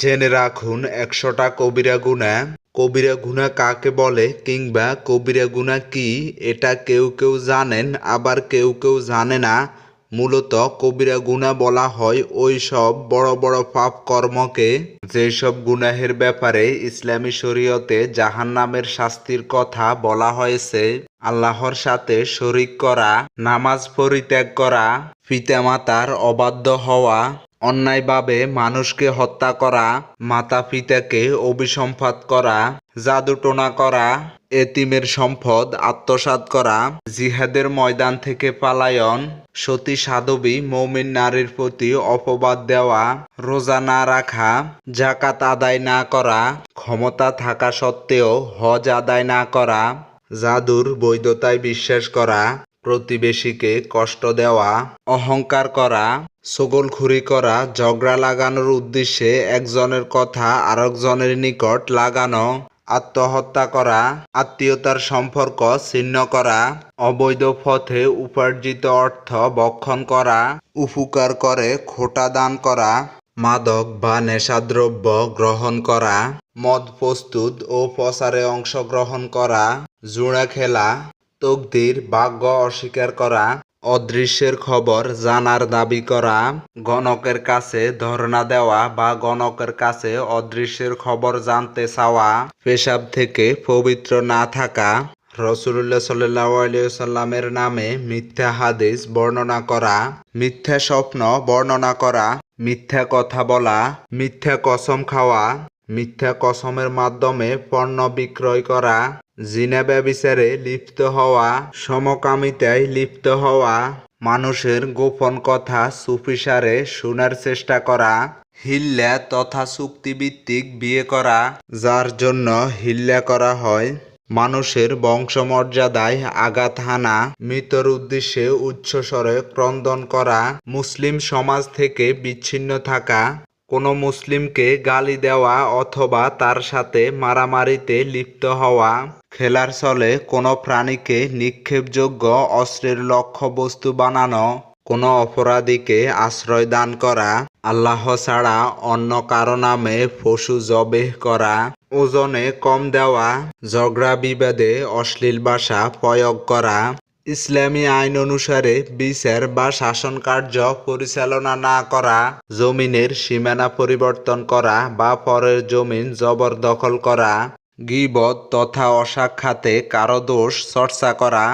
জেনে রাখুন, একশোটা কবিরা গুণা। কবিরা গুণা কাকে বলে কিংবা কবিরা গুণা কি, এটা কেউ কেউ জানেন, আবার কেউ কেউ জানে না। মূলত কবিরা গুণা বলা হয় ওই সব বড় বড় পাপ কর্মকে। যেসব গুনাহের ব্যাপারে ইসলামী শরীয়তে জাহান্নামের শাস্তির কথা বলা হয়েছে, আল্লাহর সাথে শরিক করা, নামাজ পরিত্যাগ করা, পিতামাতার অবাধ্য হওয়া অন্যায়ভাবে মানুষকে হত্যা করা, মাতা পিতাকে অভিসম্পাত করা জাদুটোনা করা, এতিমের সম্পদ আত্মসাৎ করা, জিহাদের ময়দান থেকে পালায়ন, সতী সাধবী মৌমিন নারীর প্রতি অপবাদ দেওয়া, রোজা না রাখা জাকাত আদায় না করা, ক্ষমতা থাকা সত্ত্বেও হজ আদায় না করা, জাদুর বৈধতায় বিশ্বাস করা প্রতিবেশীকে কষ্ট দেওয়া, অহংকার করা, সগলখুরি করা, ঝগড়া লাগানোর উদ্দেশ্যে একজনের কথা আরেকজনের নিকট লাগানো, আত্মহত্যা করা, আত্মীয়তার সম্পর্ক ছিন্ন করা, অবৈধ পথে উপার্জিত অর্থ বক্ষণ করা, উপকার করে খোটা দান করা, মাদক বা নেশাদ্রব্য গ্রহণ করা, মদ প্রস্তুত ও প্রচারে অংশগ্রহণ করা, জুড়া খেলা তকদির ভাগ্য অস্বীকার করা, অদৃশ্যের খবর জানার দাবি করা, গণকের কাছে ধর্ণা দেওয়া বা গণকের কাছে অদৃশ্যের খবর জানতে চাওয়া, পেশাব থেকে পবিত্র না থাকা রসুল্লাহ সাল্লামের নামে মিথ্যা হাদিস বর্ণনা করা, মিথ্যা স্বপ্ন বর্ণনা করা, মিথ্যা কথা বলা, মিথ্যা কসম খাওয়া, মিথ্যা কসমের মাধ্যমে পণ্য বিক্রয় করা জিনা ব্যবিচারে লিপ্ত হওয়া, সমকামিতায় লিপ্ত হওয়া, মানুষের গোপন কথা সুফিসারে শোনার চেষ্টা করা, হিল্লা তথা চুক্তিভিত্তিক বিয়ে করা, যার জন্য হিল্লা করা হয়, মানুষের বংশমর্যাদায় আঘাত হানা, মৃতর উদ্দেশ্যে উচ্চস্বরে ক্রন্দন করা, মুসলিম সমাজ থেকে বিচ্ছিন্ন থাকা, কোনো মুসলিমকে গালি দেওয়া অথবা তার সাথে মারামারিতে লিপ্ত হওয়া। খেলার ছলে কোনো প্রাণীকে নিক্ষেপযোগ্য অস্ত্রের লক্ষ্যবস্তু বানানো, কোনো অপরাধীকে আশ্রয় দান করা, আল্লাহ ছাড়া অন্য কারও নামে পশু জবেহ করা, ওজনে কম দেওয়া, ঝগড়া বিবাদে অশ্লীল ভাষা প্রয়োগ করা, ইসলামী আইন অনুসারে বিচার বা শাসন কার্য পরিচালনা না করা, জমিনের সীমানা পরিবর্তন করা বা পরের জমিন জবরদখল করা গিবত তথা অসাক্ষাতে কারও দোষ চর্চা করা,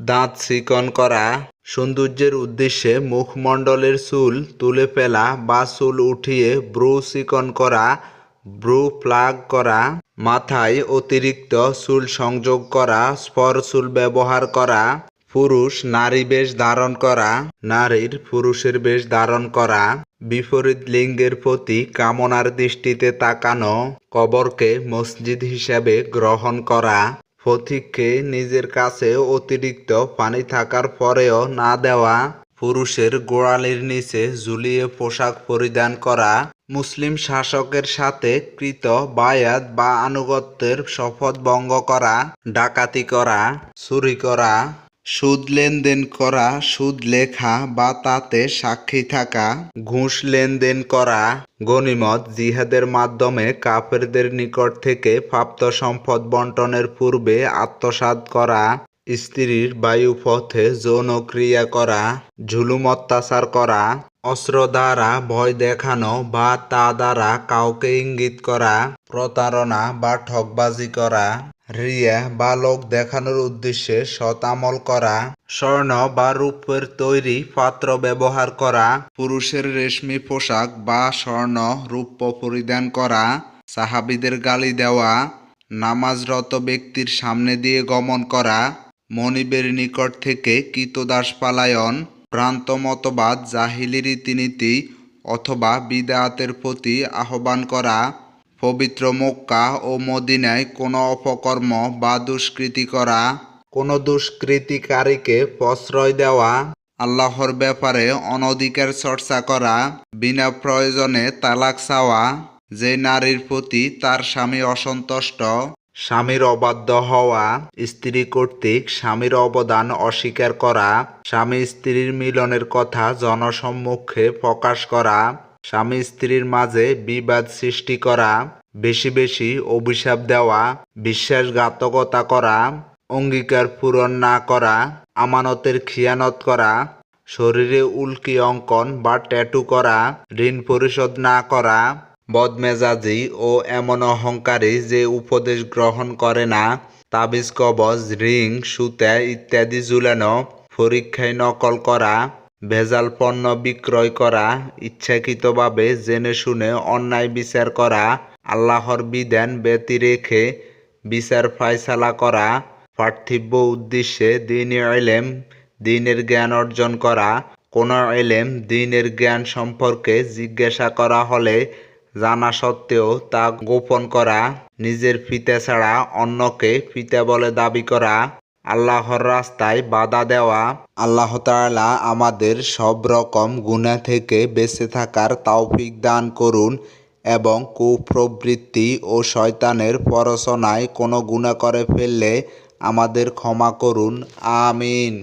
দাঁত চিকন করা, সৌন্দর্যের উদ্দেশ্যে মুখমণ্ডলের চুল তুলে ফেলা বা চুল উঠিয়ে ব্রু চিকন করা, ব্রু প্লাগ করা, মাথায় অতিরিক্ত চুল সংযোগ করা, স্পর চুল ব্যবহার করা পুরুষ নারী বেশ ধারণ করা, নারীর পুরুষের বেশ ধারণ করা, বিপরীত লিঙ্গের প্রতি কামনার দৃষ্টিতে তাকানো, কবরকে মসজিদ হিসাবে গ্রহণ করা, ফতিককে নিজের কাছে অতিরিক্ত পানি থাকার পরেও না দেওয়া, পুরুষের গোড়ালির নিচে ঝুলিয়ে পোশাক পরিধান করা, মুসলিম শাসকের সাথে কৃত বায়াত বা আনুগত্যের শপথ ভঙ্গ করা, ডাকাতি করা, চুরি করা সুদ লেনদেন করা, সুদ লেখা বা তাতে সাক্ষী থাকা, ঘুষ লেনদেন করা গনিমত জিহাদের মাধ্যমে কাফেরদের নিকট থেকে প্রাপ্ত সম্পদ বন্টনের পূর্বে আত্মসাৎ করা, স্ত্রীর বায়ুপথে যৌন ক্রিয়া করা ঝুলুম অত্যাচার করা, অস্ত্র দ্বারা ভয় দেখানো বা তা দ্বারা কাউকে ইঙ্গিত করা, প্রতারণা বা ঠকবাজি করা। রিয়া বা লোক দেখানোর উদ্দেশ্যে সৎ আমল করা, স্বর্ণ বা রূপের তৈরি পাত্র ব্যবহার করা, পুরুষের রেশমি পোশাক বা স্বর্ণ রূপ্য পরিধান করা, সাহাবিদের গালি দেওয়া, নামাজরত ব্যক্তির সামনে দিয়ে গমন করা, মনিবের নিকট থেকে কীতদাস পালায়ন ভ্রান্ত মতবাদ, জাহিলি রীতিনীতি অথবা বিদায়াতের প্রতি আহ্বান করা পবিত্র মক্কা ও মদিনায় কোনো অপকর্ম বা দুষ্কৃতি করা, কোনো দুষ্কৃতিকারীকে প্রশ্রয় দেওয়া, আল্লাহর ব্যাপারে অনধিকার চর্চা করা, বিনা প্রয়োজনে তালাক চাওয়া, যে নারীর প্রতি তার স্বামী অসন্তুষ্ট, স্বামীর অবাধ্য হওয়া, স্ত্রী কর্তৃক স্বামীর অবদান অস্বীকার করা, স্বামী স্ত্রীর মিলনের কথা জনসম্মুখে প্রকাশ করা স্বামী স্ত্রীর মাঝে বিবাদ সৃষ্টি করা, বেশি বেশি অভিশাপ দেওয়া, বিশ্বাসঘাতকতা করা, অঙ্গীকার পূরণ না করা, আমানতের খিয়ানত করা, শরীরে উল্কি অঙ্কন বা ট্যাটু করা, ঋণ পরিশোধ না করা, বদমেজাজি ও এমন অহংকারী যে উপদেশ গ্রহণ করে না, তাবিজ, কবজ, রিং, সুতা ইত্যাদি ঝুলানো, পরীক্ষায় নকল করা ভেজাল পণ্য বিক্রয় করা, ইচ্ছাকৃতভাবে জেনে শুনে অন্যায় বিচার করা, আল্লাহর বিধান ব্যতি রেখে বিচার ফায়সালা করা, পার্থিব্য উদ্দেশ্যে দিন এলেম, দিনের জ্ঞান অর্জন করা, কোনো এলেম দিনের জ্ঞান সম্পর্কে জিজ্ঞাসা করা হলে জানা সত্ত্বেও তা গোপন করা, নিজের পিতা ছাড়া অন্যকে পিতা বলে দাবি করা আল্লাহর রাস্তায় বাধা দেওয়া। আল্লাহ তাআলা আমাদের সব রকম গুণা থেকে বেঁচে থাকার তৌফিক দান করুন এবং কুপ্রবৃত্তি ও শয়তানের পরচনায় কোনো গুণা করে ফেললে আমাদের ক্ষমা করুন। আমিন।